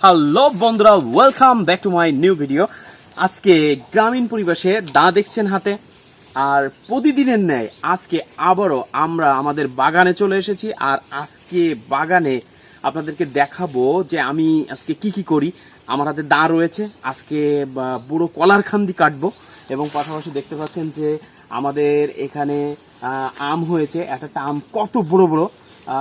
Hello বন্ধুরা welcome back to my new video আজকে গ্রামীণ পরিবেশে দা দেখছেন হাতে, আর প্রতিদিনের ন্যায় আজকে আবারও আমরা আমাদের বাগানে চলে এসেছি, আর আজকে বাগানে আপনাদেরকে দেখাবো যে আমি আজকে কি কি করি। আমার হাতে দা রয়েছে, আজকে বুড়ো কলার খান্দি কাটবো, এবং পাশাপাশি দেখতে পাচ্ছেন যে আমাদের এখানে আম হয়েছে একটা আম কত বড় বড়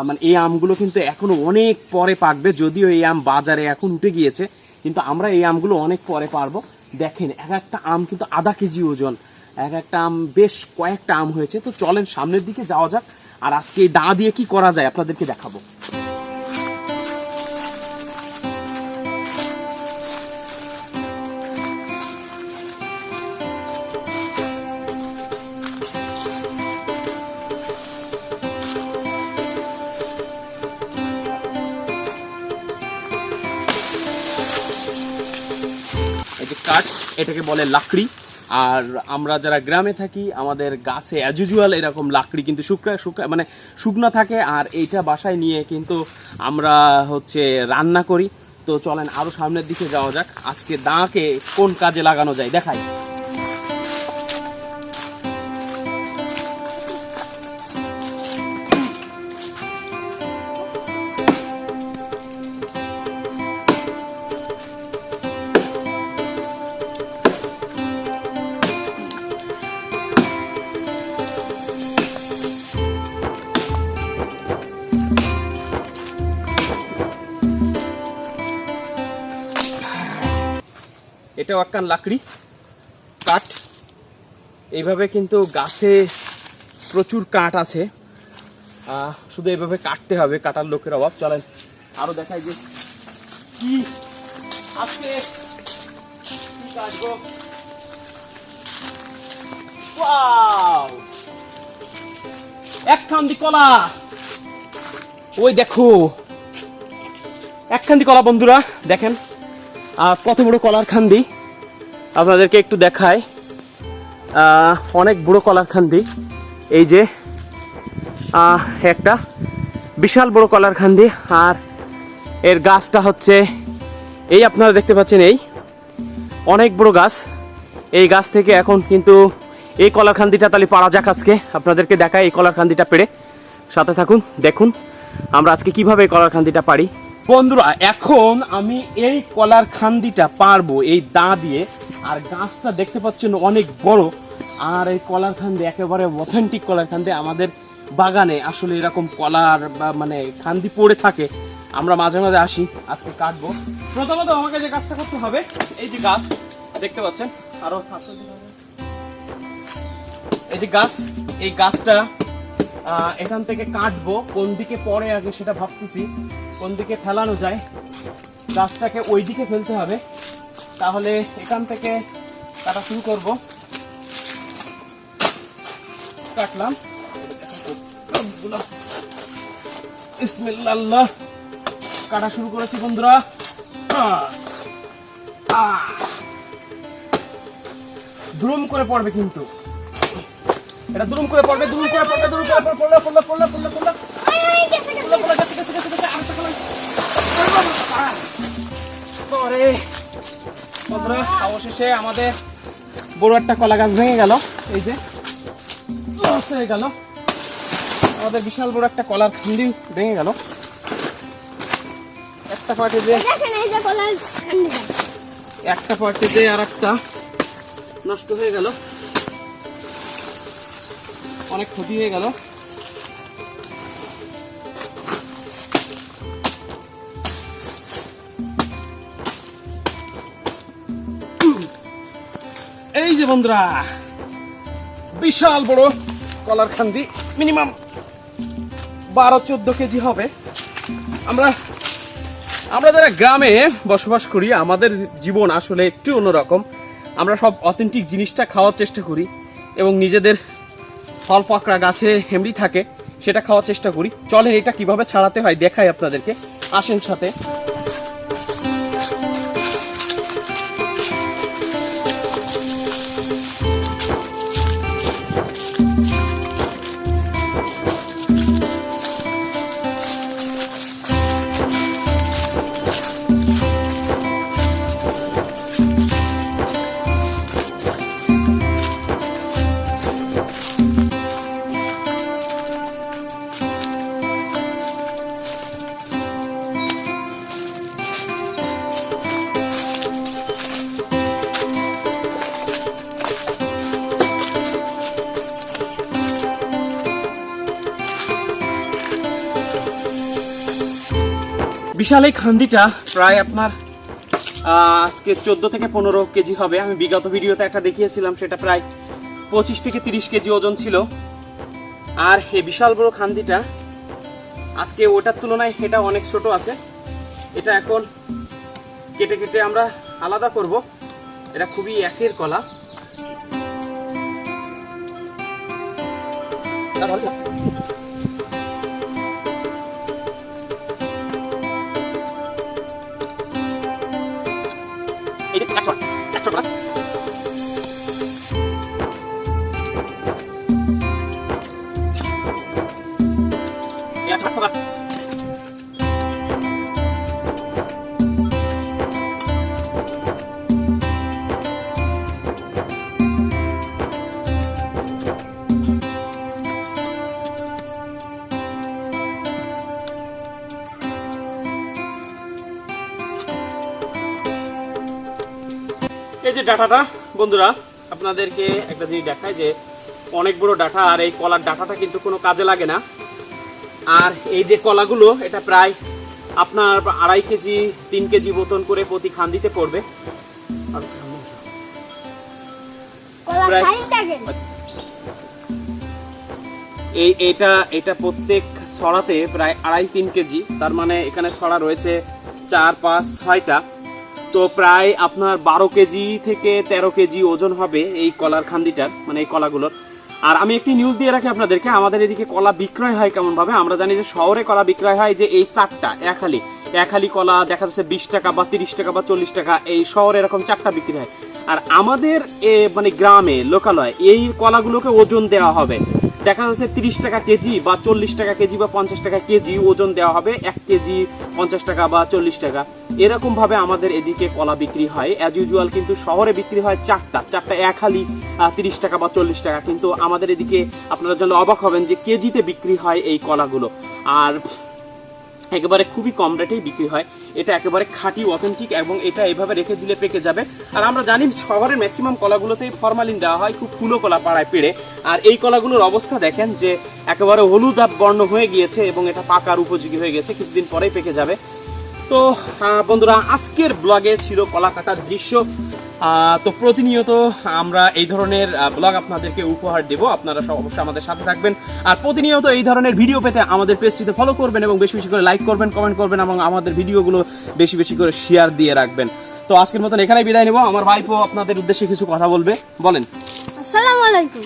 মানে এই আমগুলো কিন্তু এখনও অনেক পরে পাকবে, যদিও এই আম বাজারে এখন উঠে গিয়েছে, কিন্তু আমরা এই আমগুলো অনেক পরে পারব। দেখেন, এক একটা আম কিন্তু আধা কেজি ওজন, এক একটা আম বেশ কয়েকটা আম হয়েছে। তো চলেন সামনের দিকে যাওয়া যাক, আর আজকে এই দা দিয়ে কি করা যায় আপনাদেরকে দেখাবো। এটাকে বলে লাকড়ি। আর আমরা যারা গ্রামে থাকি, আমাদের গাছে অ্যাজ ইউজুয়াল এরকম লাকড়ি কিন্তু শুকনা শুকনা মানে শুকনা থাকে। আর এইটা বাসায় নিয়ে কিন্তু আমরা হচ্ছে রান্না করি। তো চলেন আরও সামনের দিকে যাওয়া যাক। আজকে দাঁকে কোন কাজে লাগানো যায়? দেখাই। এটাও একখান লাকড়ি, কাঠ। এইভাবে কিন্তু গাছে প্রচুর কাঠ আছে। শুধু এইভাবে কাটতে হবে, কাটার লোকের অভাব। চলেন, আরও দেখাই যে কি আজকে কাটবো? কলা। ওই দেখো একখান্দি কলা বন্ধুরা, দেখেন। কত বড় কলার খান্দি। আপনাদেরকে একটু দেখায় অনেক বড় কলার খান্দি এই যে একটা বিশাল বড় কলার খান্দি আর এর গাছটা হচ্ছে, এই আপনারা দেখতে পাচ্ছেন এই। অনেক বড় গাছ। এই গাছ থেকে এখন কিন্তু এই কলার খান্দিটা তাহলে পাড়া যাক আজকে। আপনাদেরকে দেখায় এই কলার খান্দিটা পেড়ে। সাথে থাকুন, দেখুন আমরা আজকে কীভাবে এই কলার খান্দিটা পারি। বন্ধুরা, এখন আমি এই কলার খান্দিটা পারব এই দা দিয়ে। আর গাছটা দেখতে পাচ্ছেন অনেক বড়। আর এই কলার খান্দি একেবারে অথেন্টিক কলার খান্দি আমাদের বাগানে আসলে এরকম কলার বা মানে খান্দি পড়ে থাকে। আমরা মাঝে মাঝে আসি, আজকে কাটবো। প্রথমত আমাকে যে গাছটা করতে হবে, এই যে গাছ, দেখতে পাচ্ছেন? আরও। এই যে গাছ, এই গাছটা এখান থেকে কাটবো। কোন দিকে পরে আগে সেটা ভাবতেছি। কোন দিকে ফেলানো যায়, গাছটাকে ওই দিকে ফেলতে হবে। তাহলে এখান থেকে কাটা শুরু করব। কাটলাম। ইসমিল্লাহ কাটা শুরু করেছি বন্ধুরা। আহ। দ্রুম করে পড়বে কিন্তু। এটা দুরুম করে পড়বে, দুরুম করে পড়বে, দুরুম করে পড়বে, পড়লে পড়লে পড়লে পড়লে পড়লে। পড়লে পড়লে, গেছে গেছে গেছে গেছে আরেকটা। আহ! পরে বন্ধুরা অবশেষে আমাদের বড় একটা কলা গাছ ভেঙে গেল। এই যে লস হয়ে গেল। আমাদের বিশাল বড় একটা কলার খান্দি ভেঙে গেল। একটা পার্টি যে একটা পার্টিতে আর একটা নষ্ট হয়ে গেল। অনেক ক্ষতি হয়ে গেল। এই যে বন্ধুরা, বিশাল বড় কলার খান্দি মিনিমাম বারো চোদ্দ কেজি হবে। আমরা আমরা যারা গ্রামে বসবাস করি, আমাদের জীবন আসলে একটু অন্যরকম। আমরা সব অথেন্টিক জিনিসটা খাওয়ার চেষ্টা করি এবং নিজেদের ফল পাকড়া গাছে হেমড়ি থাকে, সেটা খাওয়ার চেষ্টা করি। চলেন এটা কীভাবে ছাড়াতে হয় দেখাই আপনাদেরকে। আসেন সাথে। বিশাল এই খান্দিটা প্রায় আপনার আজকে চোদ্দ থেকে পনেরো কেজি হবে। আমি বিগত ভিডিওতে একটা দেখিয়েছিলাম, সেটা প্রায় পঁচিশ থেকে তিরিশ কেজি ওজন ছিল। আর এই বিশাল বড় খান্দিটা, আজকে ওটার তুলনায় এটা অনেক ছোট আছে। এটা এখন কেটে কেটে আমরা আলাদা করব। এটা খুবই একের কলা। এই যে ডাটাটা, বন্ধুরা, আপনাদেরকে একটা জিনিস দেখায় যে অনেক বড় ডাটা আর এই কলার ডাটাটা কিন্তু কোনো কাজে লাগে না। আর এই যে কলাগুলো এটা প্রায় আপনার আড়াই কেজি তিন কেজি মতন করে প্রতি পড়বে। প্রায়- সাইজ দেখেন এই এটা এটা প্রত্যেক ছড়াতে প্রায় আড়াই তিন কেজি। তার মানে এখানে ছড়া রয়েছে চার পাঁচ ছয়টা। তো প্রায় আপনার বারো কেজি থেকে তেরো কেজি ওজন হবে এই কলার খান্দিটার মানে এই কলাগুলোর। আর আমি একটি নিউজ দিয়ে রাখি আপনাদেরকে, আমাদের এদিকে কলা বিক্রয় হয় কেমন ভাবে আমরা জানি যে শহরে কলা বিক্রয় হয় যে এই চারটা একালি একালি কলা দেখা যাচ্ছে বিশ টাকা বা তিরিশ টাকা বা চল্লিশ টাকা, এই শহরে এরকম চারটা বিক্রি হয়। আর আমাদের মানে গ্রামে, লোকালয় এই কলাগুলোকে ওজন দেওয়া হবে। দেখা যাচ্ছে তিরিশ টাকা কেজি বা চল্লিশ টাকা কেজি বা পঞ্চাশ টাকা কেজি ওজন দেওয়া হবে। এক কেজি পঞ্চাশ টাকা বা চল্লিশ টাকা। এরকম ভাবে আমাদের এদিকে কলা বিক্রি হয়। অ্যাজ ইউজুয়াল কিন্তু শহরে বিক্রি হয় চারটা। চারটা এক হালি তিরিশ টাকা বা চল্লিশ টাকা। কিন্তু আমাদের এদিকে আপনারা জানলে অবাক হবেন যে কেজিতে বিক্রি হয় এই কলাগুলো। আর একেবারে খুবই কম রেটেই বিক্রি হয়। এটা একেবারে খাঁটি অথেন্টিক এবং এটা এভাবে রেখে দিলে পেকে যাবে। আর আমরা জানি শহরের ম্যাক্সিমাম কলাগুলোতেই ফরমালিন দেওয়া হয়, খুব ফুলো কলা পাড়ায় পেড়ে। আর এই কলাগুলোর অবস্থা দেখেন যে একেবারে হলুদ বর্ণ হয়ে গিয়েছে এবং এটা পাকার উপযোগী হয়ে গেছে, কিছুদিন পরেই পেকে যাবে। তো বন্ধুরা, আজকের ব্লগে ছিল কলা কাটার দৃশ্য। তো প্রতিনিয়ত আমরা এই ধরনের ব্লগ আপনাদেরকে উপহার দেব। আপনারা সব অবশ্যই আমাদের সাথে থাকবেন। আর প্রতিনিয়ত এই ধরনের ভিডিও পেতে আমাদের পেজটিতে ফলো করবেন এবং বেশি বেশি করে লাইক করবেন কমেন্ট করবেন এবং আমাদের ভিডিওগুলো বেশি বেশি করে শেয়ার দিয়ে রাখবেন। তো আজকের মতন এখানেই বিদায় নেব। আমার ভাইপো আপনাদের উদ্দেশ্যে কিছু কথা বলবে। বলেন। আসসালামু আলাইকুম।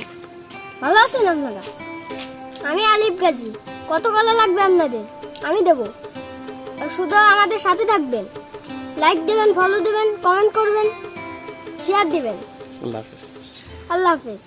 ভালো আছেন আপনারা? আমি আলিফ গাজী। কত কলা লাগবে আপনাদের? আমি দেবো। শুধু আমাদের সাথে থাকবেন। লাইক দেবেন ফলো দেবেন কমেন্ট করবেন। শেয়ার দিবেন আল্লাহ হাফেজ আল্লাহ হাফেজ